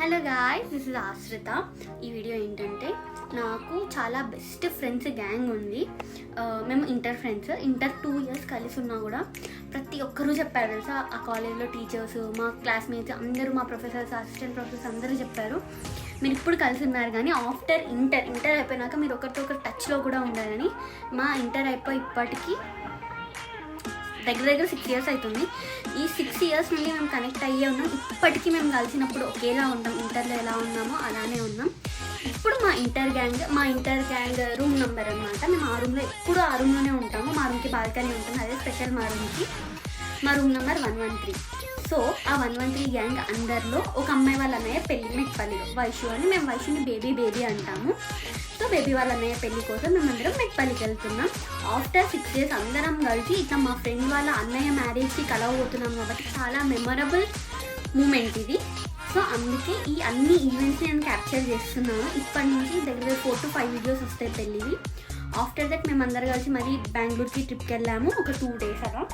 Hello guys this is ఆశ్రిత ఈ video ఏంటంటే నాకు చాలా బెస్ట్ ఫ్రెండ్స్ గ్యాంగ్ ఉంది. Uh, మేము inter friends inter two years కలిసి ఉన్నా కూడా ప్రతి ఒక్కరూ చెప్పారు తెలుసా? ఆ కాలేజ్లో టీచర్స్ మా క్లాస్మేట్స్ అందరూ మా ప్రొఫెసర్స్ అసిస్టెంట్ ప్రొఫెసర్స్ అందరూ చెప్పారు. మీరు ఇప్పుడు కలిసి ఉన్నారు కానీ ఆఫ్టర్ ఇంటర్ ఇంటర్ అయిపోయినాక మీరు ఒకరితో ఒకరు టచ్లో కూడా ఉండాలని మా ఇంటర్ అయిపోయి ఇప్పటికీ దగ్గర దగ్గర సిక్స్ ఇయర్స్ అవుతుంది. ఈ సిక్స్ ఇయర్స్ నుండి మేము కనెక్ట్ అయ్యే ఉన్నాం. ఇప్పటికీ మేము కలిసినప్పుడు ఒకేలా ఉంటాం. ఇంటర్లో ఎలా ఉన్నామో అలానే ఉన్నాం. ఇప్పుడు మా ఇంటర్ గ్యాంగ్ మా ఇంటర్ గ్యాంగ్ రూమ్ నెంబర్ అనమాట మేము ఆ రూమ్లో ఎప్పుడు ఆ రూమ్లోనే ఉంటాము. మా రూమ్కి బాల్కనీ ఉంటుంది. అదే స్పెషల్ మా రూమ్కి మా room number one one three so ఆ వన్ వన్ త్రీ గ్యాంగ్ అందరిలో ఒక అమ్మాయి వాళ్ళ అన్నయ్య పెళ్ళి మెట్పల్లిలో వైషు అని. మేము వైషుని బేబీ బేబీ అంటాము. సో బేబీ వాళ్ళ అన్నయ్య పెళ్ళి కోసం మేము అందరం మెట్పల్లికి వెళ్తున్నాం. ఆఫ్టర్ సిక్స్ డేస్ అందరం కలిసి ఇట్లా మా ఫ్రెండ్ వాళ్ళ అన్నయ్య మ్యారేజ్కి కలవబోతున్నాం కాబట్టి చాలా మెమరబుల్ మూమెంట్ ఇది. సో అందుకే ఈ అన్ని ఈవెంట్స్ నేను క్యాప్చర్ చేస్తున్నాను. ఇప్పటి నుంచి దగ్గర ఫోర్ టు ఫైవ్ వీడియోస్ వస్తాయి పెళ్ళివి. ఆఫ్టర్ దట్ మేము అందరు కలిసి మళ్ళీ బెంగళూరుకి ట్రిప్కి వెళ్ళాము. ఒక టూ డేస్ అలా.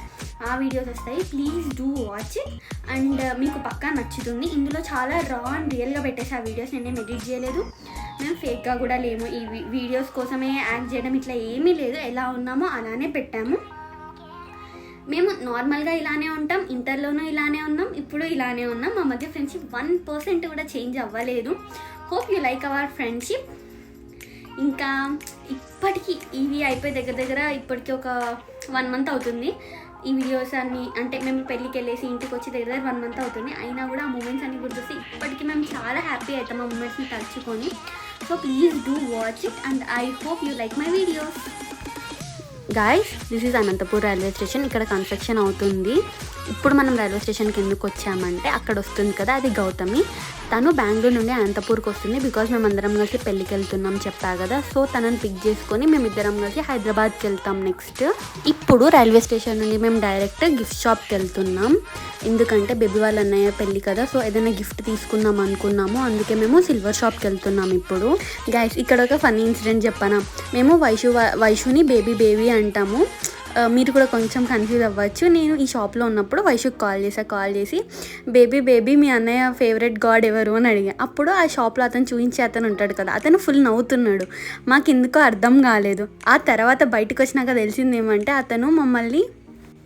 ఆ వీడియోస్ వస్తాయి. Please do watch it and మీకు పక్కా నచ్చుతుంది. ఇందులో చాలా రా అండ్ రియల్గా పెట్టేసి ఆ వీడియోస్ నేనేం ఎడిట్ చేయలేదు. మేము ఫేక్గా కూడా లేము. ఈ వీ- వీడియోస్ కోసమే యాక్ట్ చేయడం ఇట్లా ఏమీ లేదు. ఎలా ఉన్నామో అలానే పెట్టాము. మేము నార్మల్గా ఇలానే ఉంటాం. ఇంటర్లోనూ ఇలానే ఉన్నాం. ఇప్పుడు ఇలానే ఉన్నాం. మా మధ్య ఫ్రెండ్షిప్ వన్ పర్సెంట్ కూడా చేంజ్ అవ్వలేదు. Hope you like our friendship ఇంకా ఇప్పటికీ ఇవి అయిపోయి దగ్గర దగ్గర ఇప్పటికి ఒక వన్ మంత్ అవుతుంది. ఈ వీడియోస్ అన్ని అంటే మేము పెళ్ళికి వెళ్ళేసి ఇంటికి వచ్చి దగ్గర దగ్గర వన్ మంత్ అవుతుంది. అయినా కూడా ఆ మూమెంట్స్ అన్ని గుర్తొస్తే ఇప్పటికీ మేము చాలా హ్యాపీ అవుతాం ఆ మూమెంట్స్ని తలుచుకొని. So please do watch it and I hope you like my videos guys this is Anantapur railway station ఇక్కడ కన్స్ట్రక్షన్ అవుతుంది. ఇప్పుడు మనం రైల్వే స్టేషన్కి ఎందుకు వచ్చామంటే అక్కడ వస్తుంది కదా అది గౌతమి. తను బెంగళూరు నుండి అనంతపూర్కి వస్తుంది బికాజ్ మేము అందరం కలిసి పెళ్ళికి వెళ్తున్నాం చెప్పా కదా. సో తనని పిక్ చేసుకొని మేము ఇద్దరం కలిసి హైదరాబాద్కి వెళ్తాం నెక్స్ట్ ఇప్పుడు రైల్వే స్టేషన్ నుండి మేము డైరెక్ట్ గిఫ్ట్ షాప్కి వెళ్తున్నాం. ఎందుకంటే బేబీ వాళ్ళ అన్నయ్య పెళ్ళి కదా సో ఏదైనా గిఫ్ట్ తీసుకుందాం అనుకున్నాము. అందుకే మేము సిల్వర్ షాప్కి వెళ్తున్నాం ఇప్పుడు. గైస్ ఇక్కడ ఒక ఫన్నీ ఇన్సిడెంట్ చెప్పాను? మేము వైషు వైషుని బేబీ బేబీ అంటాము. మీరు కూడా కొంచెం కన్ఫ్యూజ్ అవ్వచ్చు. నేను ఈ షాప్లో ఉన్నప్పుడు వైషుకి కాల్ చేసా కాల్ చేసి బేబీ బేబీ మీ అన్నయ్య ఫేవరెట్ గాడ్ ఎవరు? అని అడిగా. అప్పుడు ఆ షాప్లో అతను చూపించే అతను ఉంటాడు కదా అతను ఫుల్ నవ్వుతున్నాడు. మాకు ఎందుకో అర్థం కాలేదు. ఆ తర్వాత బయటకు వచ్చినాక తెలిసింది ఏమంటే అతను మమ్మల్ని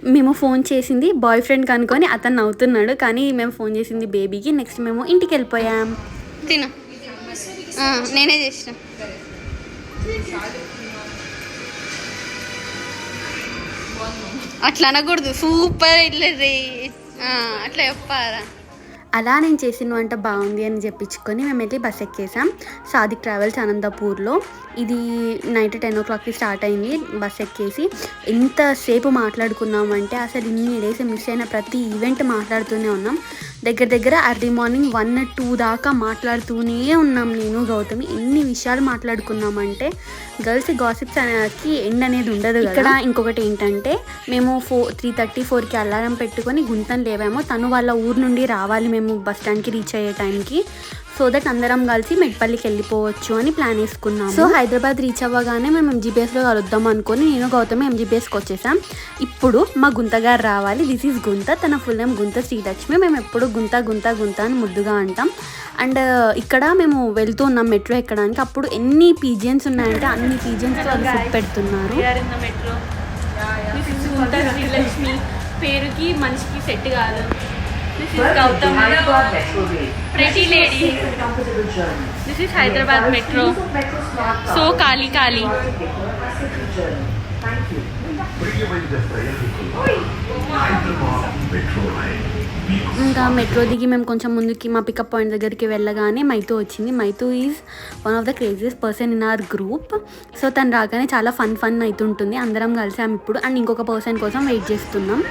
మేము ఫోన్ చేసింది బాయ్ ఫ్రెండ్ కనుకొని అతను నవ్వుతున్నాడు. కానీ మేము ఫోన్ చేసింది బేబీకి నెక్స్ట్ మేము ఇంటికి వెళ్ళిపోయాం. తిన. నేనే చేసిన. అట్లా అనకూడదు. సూపర్ ఇట్లా అట్లా చెప్పారా అలా నేను చేసిన వంట బాగుంది అని చెప్పించుకొని మేము వెళ్ళి బస్ ఎక్కేసాం. సాదిక్ ట్రావెల్స్ అనంతపూర్లో. ఇది నైట్ టెన్ ఓ క్లాక్కి స్టార్ట్ అయింది బస్ ఎక్కేసి. ఎంతసేపు మాట్లాడుకున్నామంటే అసలు ఇన్ని డేస్ మిస్ అయిన ప్రతి ఈవెంట్ మాట్లాడుతూనే ఉన్నాం. దగ్గర దగ్గర అర్లీ మార్నింగ్ వన్ టూ దాకా మాట్లాడుతూనే ఉన్నాం నేను గౌతమి. ఎన్ని విషయాలు మాట్లాడుకున్నామంటే గర్ల్స్ గాసిప్స్ అనేకి ఎండ్ అనేది ఉండదు ఇక్కడ ఇంకొకటి ఏంటంటే మేము ఫోర్ త్రీ థర్టీ ఫోర్కి అలారం పెట్టుకొని గుంతను లేవాము. తను వాళ్ళ ఊరు నుండి రావాలి మేము బస్ స్టాండ్కి రీచ్ అయ్యే టైంకి సో దట్ అందరం కలిసి మెట్పల్లికి వెళ్ళిపోవచ్చు అని ప్లాన్ వేసుకున్నాం సో హైదరాబాద్ రీచ్ అవ్వగానే మేము ఎంజీబీఎస్లో కలుద్దాం అనుకొని నేను గౌతమి ఎంజీబీఎస్కి వచ్చేసాం. ఇప్పుడు మా గుంత గారు రావాలి. దిస్ ఈజ్ గుంత. తన ఫుల్ నేమ్ గుంత శ్రీలక్ష్మి. మేము ఎప్పుడు గుంత గుంత గుంత అని ముద్దుగా అంటాం. అండ్ ఇక్కడ మేము వెళ్తూ ఉన్నాం మెట్రో ఎక్కడానికి. అప్పుడు ఎన్ని పీజియన్స్ ఉన్నాయంటే అన్ని పీజియన్స్ ఫుడ్ పెడుతున్నారు. పేరుకి మనిషికి సెట్ కాదు. హైదరాబాద్ మెట్రో సో కాలి కాలి ఇంకా మెట్రో దిగి మేము కొంచెం ముందుకి మా పికప్ పాయింట్ దగ్గరికి వెళ్ళగానే మైతూ వచ్చింది. Maithu is one of the craziest person in our group so తను రాగానే చాలా ఫన్ ఫన్ అవుతుంటుంది అందరం కలిసాం ఇప్పుడు అండ్ ఇంకొక పర్సన్ కోసం వెయిట్ చేస్తున్నాం.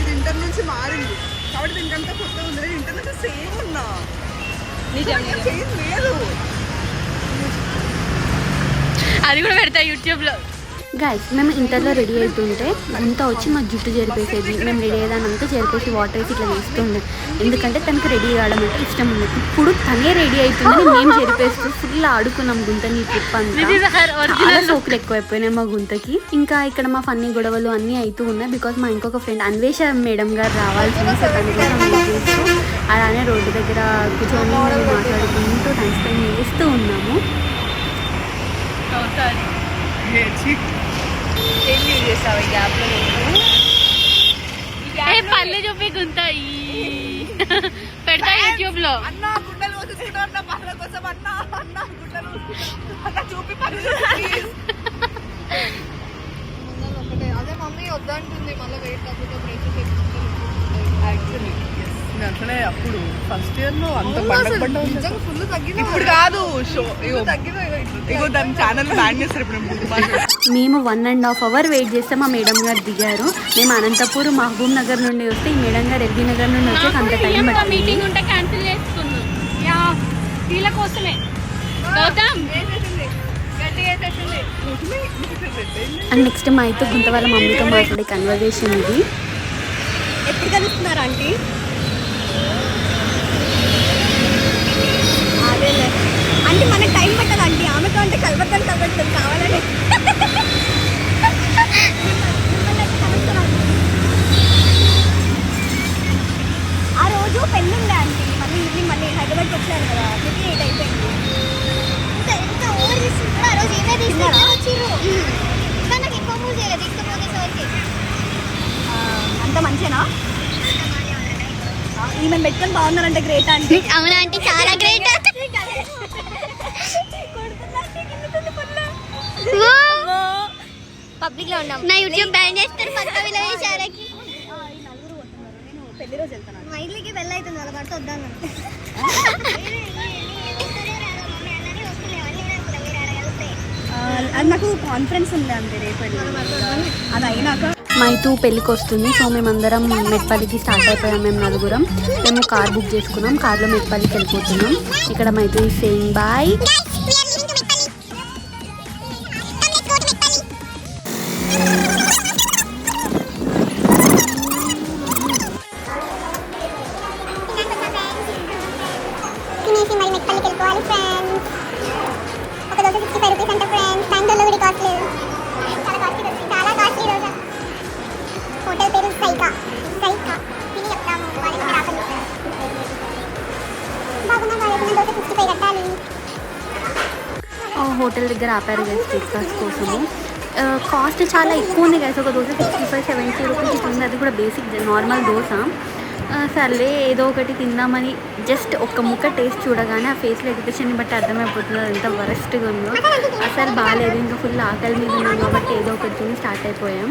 ఇది ఇంటర్ నుంచి మారింది. కాబట్టి దీనికంతా కొత్త ఉంది. నేను ఇంటర్ నుంచి సేమ్ ఉన్నా. చేంజ్ లేదు. అది కూడా పెడతా యూట్యూబ్లో. గాయస్ మేము ఇంటర్లో రెడీ అవుతుంటే గుంత వచ్చి మా జుట్టు జరిపేసేది. మేము రెడీ అయ్యేదానంతా జరిపేసి వాటర్ వేసి ఇట్లా వేస్తుండే. ఎందుకంటే తనకి రెడీ కావడం అంటే ఇష్టం ఉంది. ఇప్పుడు తనే రెడీ అవుతుంది మేము జరిపేస్తూ ఫుల్ ఆడుకున్నాం గుంతని ట్రిప్ అంతా. This is her చాలా original. look. సోకులు ఎక్కువైపోయినాయి మా గుంతకి. ఇంకా ఇక్కడ మా ఫన్నీ గొడవలు అన్నీ అవుతూ ఉన్నాయి బికాస్ మా ఇంకొక ఫ్రెండ్ అన్వేష మేడం గారు రావాల్సింది సో తన కోసం అలానే రోడ్డు దగ్గర కూర్చొని మాట్లాడుకుంటూ టైం స్పెండ్ చేస్తూ ఉన్నాము. ఏం యూజ్ చేస్తావు ఈ యాప్లో ఏ పళ్ళు చూపి గుంత ఈ. పెడతా యూట్యూబ్లో అన్న గుడ్డలు పోసేసుకుంటా అన్న పనుల కోసం అన్న అన్న గుడ్డలు. అన్న చూపి పనులు please. అదే మమ్మీ వద్దంటుంది మళ్ళీ వెయిట్ తగ్గుతుంది Actually, yes. అట్లనే అప్పుడు ఫస్ట్ ఇయర్లో అంత ఫుల్ తగ్గింది ఇప్పుడు కాదు. షో ఇగో తగ్గింది ఇగో దాని ఛానల్ బ్యాన్ చేస్తారు ఇప్పుడు. మేము one and half hour wait చేస్తే మా మేడం గారు దిగారు. మేము అనంతపూర్ మహబూబ్ నగర్ నుండి వస్తే ఈ మేడం గారు ఎల్బీ నగర్ నుండి వచ్చేసి అంత టైం పట్టింది. మీటింగ్ ఉంటే క్యాన్సిల్ చేసుకున్నాం. యా వీళ్ళ కోసమే. గౌతమ్. అండ్ నెక్స్ట్ మా అయితే గుంత వాళ్ళ మమ్మీతో మాట్లాడే కన్వర్జేషన్ ఇది. ఎప్పుడు కలుస్తున్నారు ఆంటీ? అంటే మనకి టైం పట్టాలండి ఆమెతో అంటే కలవద్దని కలవట్లేదు కావాలని ఆ రోజు పెళ్ళి ఉండే ఆంటీ మళ్ళీ ఈవినింగ్ మళ్ళీ హైదరాబాద్కి వచ్చాను కదా అందుకే ఎయిట్ అయిపోయింది ఎంత ఓవర్ చేస్తుంటారో ఆ రోజు ఏమే తీసుకున్నా వచ్చిర్రు కానీ నాకు ఎక్కువ మూవ్ చేయలేదు తీసుకుపోయేసరికి అంత మంచినా ఈమెను పెట్టుకొని బాగున్నారంటే గ్రేట్ ఆంటీ అవునా అంటే చాలా గ్రేట్ పబ్లిక్లో ఉన్నాం. నా యూట్యూబ్ బ్యాన్ చేస్తారు పక్క విలువేశారకి పెళ్ళి రోజు వెళ్తున్నాను మా ఇల్లుకి వెళ్ళైతుంది వాళ్ళ పడితే వద్దాను అది నాకు కాన్ఫరెన్స్ ఉంది అంతే రేపు అది అయినాక మైతూ పెళ్ళికి వస్తుంది సో మేమందరం మెట్పల్లికి స్టార్ట్ అయిపోయాం మేము నలుగురం. మేము కార్ బుక్ చేసుకున్నాం. కార్లో మెట్పల్లికి వెళ్ళిపోతున్నాం. ఇక్కడ మైతూ సేయింగ్ బాయ్ హోటల్ దగ్గర ఆపారు గైస్ బ్రేక్ఫాస్ట్ కోసము. కాస్ట్ చాలా ఎక్కువ ఉంది గైస్ ఒక dosa sixty five seventy rupees ఉంది. అది కూడా బేసిక్ నార్మల్ దోశ. సర్లే ఏదో ఒకటి తిందామని జస్ట్ ఒక్క ముక్క టేస్ట్ చూడగానే ఆ ఫేస్లో ఎడ్యుకేషన్ బట్టి అర్థమైపోతుంది అది ఎంత వరస్ట్గా ఉందో. అసలు బాగాలేదు ఇంకా ఫుల్ ఆకలి మీద ఉన్నాం కాబట్టి ఏదో ఒకటి తిని స్టార్ట్ అయిపోయాం.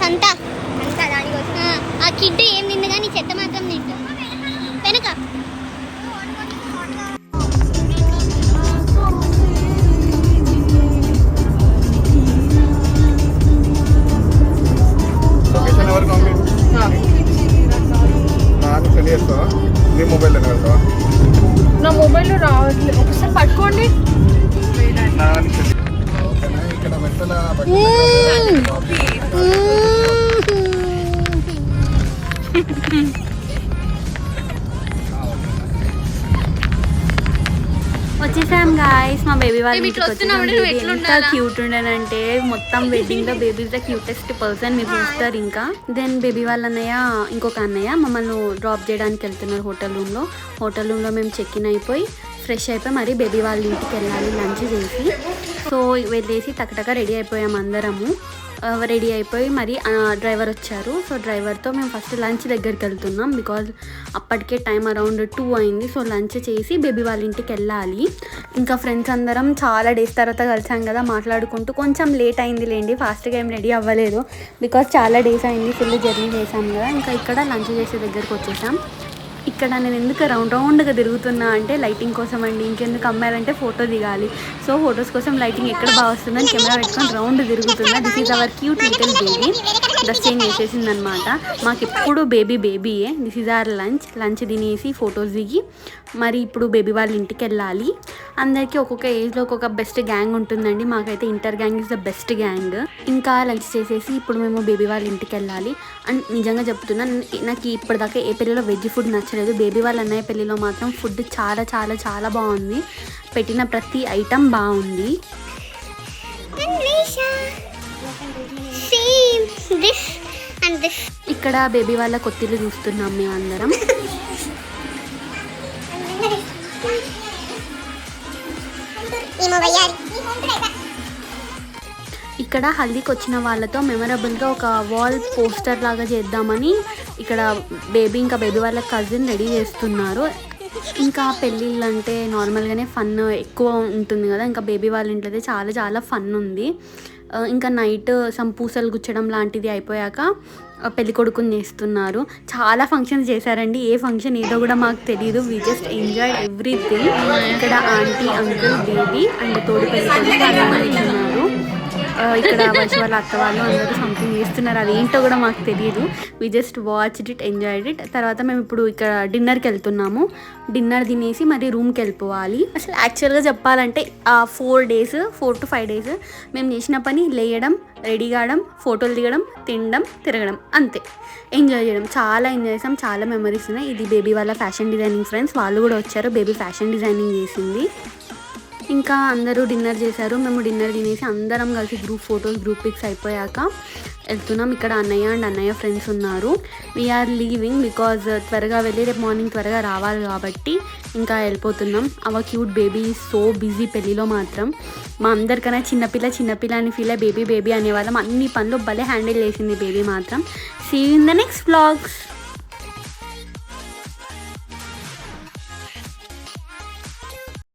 సంత అంతా దానికోసం ఆ, కిడ్ ఏం తింది కానీ చెత్త మాత్రం తింటు మా బేబీ వాళ్ళ ఇంటికి వచ్చేసాం ఎంత? క్యూట్ ఉండేనంటే మొత్తం వెడ్డింగ్లో బేబీ ద క్యూటెస్ట్ పర్సన్ మీరు చూస్తారు ఇంకా. దెన్ బేబీ వాళ్ళ అన్నయ్య ఇంకొక అన్నయ్య మమ్మల్ని డ్రాప్ చేయడానికి వెళ్తున్నారు హోటల్ రూమ్లో. హోటల్ రూమ్లో మేము చెక్ ఇన్ అయిపోయి ఫ్రెష్ అయిపోయి మరి బేబీ వాళ్ళ ఇంటికి వెళ్ళాలి లంచ్ చేసి. సో వెళ్ళేసి టకటక రెడీ అయిపోయాం అందరము. రెడీ అయిపోయి మరి డ్రైవర్ వచ్చారు. సో డ్రైవర్తో మేము ఫస్ట్ లంచ్ దగ్గరికి వెళ్తున్నాం బికాజ్ అప్పటికే టైం అరౌండ్ టూ అయింది. సో లంచ్ చేసి బేబీ వాళ్ళ ఇంటికి వెళ్ళాలి. ఇంకా ఫ్రెండ్స్ అందరం చాలా డేస్ తర్వాత కలిసాం కదా మాట్లాడుకుంటూ. కొంచెం లేట్ అయింది లేండి ఫాస్ట్గా ఏం రెడీ అవ్వలేదు. బికాజ్ చాలా డేస్ అయింది ఫుల్ జర్నీ చేసాం కదా. ఇంకా ఇక్కడ లంచ్ చేసే దగ్గరికి వచ్చేసాం. ఇక్కడ నేను ఎందుకు రౌండ్ రౌండ్గా తిరుగుతున్నా అంటే లైటింగ్ కోసం అండి. ఇంకెందుకు అమ్మాయిలంటే ఫోటో దిగాలి. సో ఫొటోస్ కోసం లైటింగ్ ఎక్కడ బాగా వస్తుందని కెమెరా పెట్టుకొని రౌండ్ తిరుగుతున్నా. This is our cute little baby dusting వేసేసింది అనమాట మాకు ఎప్పుడు baby బేబీయే. This is our lunch lunch తినేసి ఫొటోస్ దిగి మరి ఇప్పుడు బేబీ వాళ్ళ ఇంటికి వెళ్ళాలి అందరికీ ఒక్కొక్క ఏజ్లో ఒక్కొక్క బెస్ట్ గ్యాంగ్ ఉంటుందండి. మాకైతే inter gang is the best gang. ఇంకా లంచ్ చేసేసి ఇప్పుడు మేము బేబీ వాళ్ళ ఇంటికి వెళ్ళాలి అండ్ నిజంగా చెప్తున్నా నాకు ఇప్పటిదాకా ఏ పెళ్ళిలో వెజ్ ఫుడ్ నచ్చలేదు. బేబీ వాళ్ళ అన్నయ్య పెళ్ళిలో మాత్రం ఫుడ్ చాలా చాలా చాలా బాగుంది. పెట్టిన ప్రతి ఐటమ్ బాగుంది. దిస్ అండ్ దిస్ ఇక్కడ బేబీ వాళ్ళ కొత్తిల్లు చూస్తున్నాం మేము అందరం ఇక్కడ హల్దీకి వచ్చిన వాళ్ళతో మెమరబుల్గా ఒక వాల్ పోస్టర్ లాగా చేద్దామని ఇక్కడ బేబీ ఇంకా బేబీ వాళ్ళ కజిన్ రెడీ చేస్తున్నారు. ఇంకా పెళ్ళిళ్ళు అంటే నార్మల్గానే ఫన్ ఎక్కువ ఉంటుంది కదా ఇంకా బేబీ వాళ్ళ ఇంట్లో అయితే చాలా చాలా ఫన్ ఉంది. ఇంకా నైట్ సమ్ పూసలు గుచ్చడం లాంటిది అయిపోయాక పెళ్ళి కొడుకుని చేస్తున్నారు చాలా ఫంక్షన్స్ చేశారండి. ఏ ఫంక్షన్ ఏదో కూడా మాకు తెలియదు వి జస్ట్ ఎంజాయ్ ఎవ్రీథింగ్ ఇక్కడ ఆంటీ అంకుల్ బేబీ అండ్ తోడు పెళ్ళి కొడుకు. ఇక్కడ వచ్చి వాళ్ళ అత్త వాళ్ళు అందరూ సంథింగ్ చేస్తున్నారు. అది ఏంటో కూడా మాకు తెలియదు we just watch it enjoy it తర్వాత మేము ఇప్పుడు ఇక్కడ డిన్నర్కి వెళ్తున్నాము. డిన్నర్ తినేసి మరి రూమ్కి వెళ్ళిపోవాలి. అసలు యాక్చువల్గా చెప్పాలంటే ఆ four days four to five days మేము చేసిన పని లేయడం రెడీ కావడం ఫోటోలు దిగడం తినడం తిరగడం అంతే. ఎంజాయ్ చేయడం. చాలా ఎంజాయ్ చేసాం. చాలా మెమరీస్ ఉన్నాయి. ఇది బేబీ వాళ్ళ ఫ్యాషన్ డిజైనింగ్ ఫ్రెండ్స్ వాళ్ళు కూడా వచ్చారు. బేబీ ఫ్యాషన్ డిజైనింగ్ చేసింది. ఇంకా అందరూ డిన్నర్ చేశారు. మేము డిన్నర్ తినేసి అందరం కలిసి గ్రూప్ ఫొటోస్ గ్రూప్ పిక్స్ అయిపోయాక వెళ్తున్నాం. ఇక్కడ అన్నయ్య అండ్ అన్నయ్య ఫ్రెండ్స్ ఉన్నారు. వీఆర్ లీవింగ్ బికాజ్ త్వరగా వెళ్ళి రేపు మార్నింగ్ త్వరగా రావాలి కాబట్టి ఇంకా వెళ్ళిపోతున్నాం. అవ క్యూట్ బేబీ సో బిజీ పెళ్ళిలో మాత్రం. మా అందరికన్నా చిన్నపిల్ల చిన్నపిల్ల అని ఫీల్ అయ్యి బేబీ బేబీ అనేవాళ్ళం అన్ని పనులు భలే హ్యాండిల్ చేసింది బేబీ మాత్రం. See in the next blogs